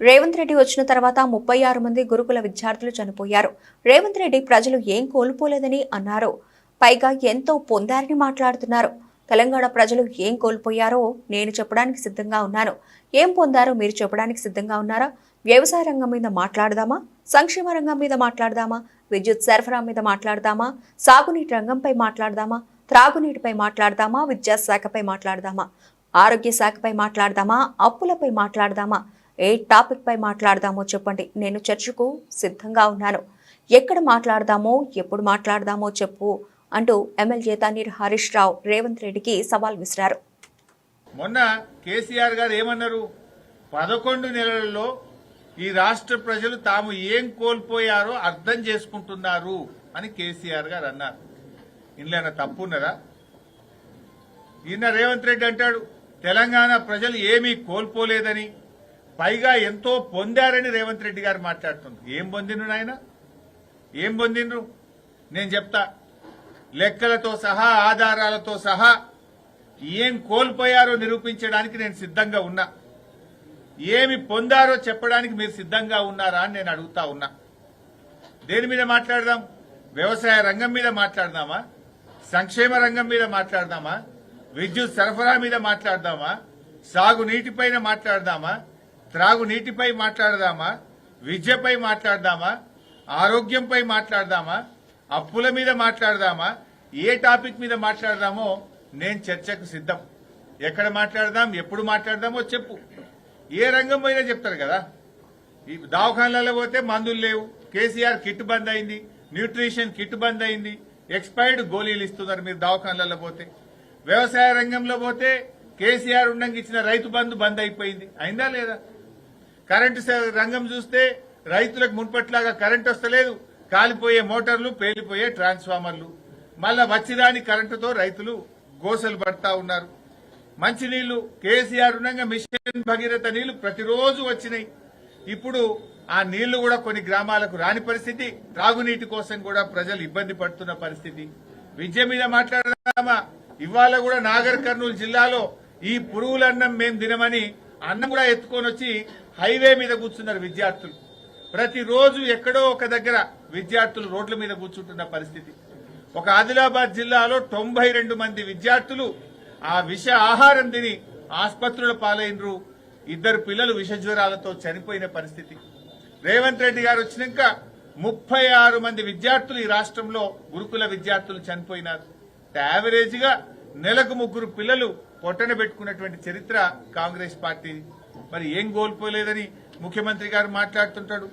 రేవంత్ రెడ్డి వచ్చిన తర్వాత ముప్పై ఆరు మంది గురుకుల విద్యార్థులు చనిపోయారు. రేవంత్ రెడ్డి ప్రజలు ఏం కోల్పోలేదని అన్నారు. పైగా ఎంతో పొందారని మాట్లాడుతున్నారు. తెలంగాణ ప్రజలు ఏం కోల్పోయారో నేను చెప్పడానికి సిద్ధంగా ఉన్నాను. ఏం పొందారో మీరు చెప్పడానికి సిద్ధంగా ఉన్నారా? వ్యవసాయ రంగం మీద మాట్లాడదామా? సంక్షేమ రంగం మీద మాట్లాడదామా? విద్యుత్ సరఫరా మీద మాట్లాడదామా? సాగునీటి రంగంపై మాట్లాడదామా? త్రాగునీటిపై మాట్లాడదామా? విద్యాశాఖపై మాట్లాడదామా? ఆరోగ్య శాఖపై మాట్లాడదామా? అప్పులపై మాట్లాడదామా? ఏ టాపిక్ పై మాట్లాడదామో చెప్పండి. నేను చర్చకు సిద్ధంగా ఉన్నాను. ఎక్కడ మాట్లాడదామో ఎప్పుడు మాట్లాడదామో చెప్పు అంటూ ఎమ్మెల్యే తన్నీర్ హరీష్ రావు రేవంత్ రెడ్డికి సవాల్ విసిరారు. మొన్న కేసీఆర్ గారు ఏమన్నారు? పదకొండు నెలలలో ఈ రాష్ట్ర ప్రజలు తాము ఏం కోల్పోయారో అర్థం చేసుకుంటున్నారు అని కేసీఆర్ గారు అన్నారు. ఇందులో తప్పు ఉన్నదా? ఈయన రేవంత్ రెడ్డి అంటాడు తెలంగాణ ప్రజలు ఏమీ కోల్పోలేదని పైగా ఎంతో పొందారని రేవంత్ రెడ్డి గారు మాట్లాడుతున్నారు ఏం పొందిండ్రు నాయన? ఏం పొందిండ్రు? నేను చెప్తా. లెక్కలతో సహా ఆధారాలతో సహా ఏం కోల్పోయారో నిరూపించడానికి నేను సిద్ధంగా ఉన్నా. ఏమి పొందారో చెప్పడానికి మీరు సిద్ధంగా ఉన్నారా అని నేను అడుగుతా ఉన్నా. దేని మీద మాట్లాడదాం? వ్యవసాయ రంగం మీద మాట్లాడదామా? సంక్షేమ రంగం మీద మాట్లాడదామా? విద్యుత్ సరఫరా మీద మాట్లాడదామా? సాగునీటిపైన మాట్లాడదామా? త్రాగునీటిపై మాట్లాడదామా? విద్యపై మాట్లాడదామా? ఆరోగ్యంపై మాట్లాడదామా? అప్పుల మీద మాట్లాడదామా? ఏ టాపిక్ మీద మాట్లాడదామో నేను చర్చకు సిద్ధం. ఎక్కడ మాట్లాడదాం? ఎప్పుడు మాట్లాడదామో చెప్పు. ఏ రంగం పోయినా చెప్తారు కదా? ఈ దవాఖానాలలో పోతే మందులు లేవు. కేసీఆర్ కిట్ బంద్ అయింది. న్యూట్రిషన్ కిట్ బంద్ అయింది. ఎక్స్పైర్డ్ గోళీలు ఇస్తున్నారు మీరు దవాఖానాలలో పోతే. వ్యవసాయ రంగంలో పోతే కేసీఆర్ ఉండంగా ఇచ్చిన రైతు బంధు బంద్ అయిపోయింది. అయిందా లేదా? కరెంటు రంగం చూస్తే రైతులకు మున్పట్లాగా కరెంట్ వస్తలేదు. కాలిపోయే మోటార్లు పేలిపోయే ట్రాన్స్ఫార్మర్లు. మళ్ళా వచ్చిరాని కరెంటుతో రైతులు గోసలు పడతా ఉన్నారు. మంచినీళ్ళు కేసీఆర్ ఉండగా మిషన్ భగీరథ నీళ్ళు ప్రతిరోజు వచ్చినాయి. ఇప్పుడు ఆ నీళ్ళు కూడా కొన్ని గ్రామాలకు రాని పరిస్థితి త్రాగునీటి కోసం కూడా ప్రజలు ఇబ్బంది పడుతున్న పరిస్థితి. విద్య మీద మాట్లాడదామా? ఇవాళ కూడా నాగర్ కర్నూలు జిల్లాలో ఈ పురుగులన్నం మేం తినమని అన్నం కూడా ఎత్తుకొని వచ్చి హైవే మీద కూర్చున్నారు విద్యార్థులు. ప్రతిరోజు ఎక్కడో ఒక దగ్గర విద్యార్థులు రోడ్ల మీద కూర్చుంటున్న పరిస్థితి. ఒక ఆదిలాబాద్ జిల్లాలో తొంభై రెండు మంది విద్యార్థులు ఆ విష ఆహారం తిని ఆసుపత్రుల పాలైనరు. ఇద్దరు పిల్లలు విష జ్వరాలతో చనిపోయిన పరిస్థితి. రేవంత్ రెడ్డి గారు వచ్చినాక ముప్పై ఆరు మంది విద్యార్థులు ఈ రాష్ట్రంలో గురుకుల విద్యార్థులు చనిపోయినారు. యావరేజ్గా నెలకు ముగ్గురు పిల్లలు పొట్టన పెట్టుకున్నటువంటి చరిత్ర కాంగ్రెస్ పార్టీ మరి ఏం కోల్పోలేదని ముఖ్యమంత్రి గారు మాట్లాడుతుంటాడు?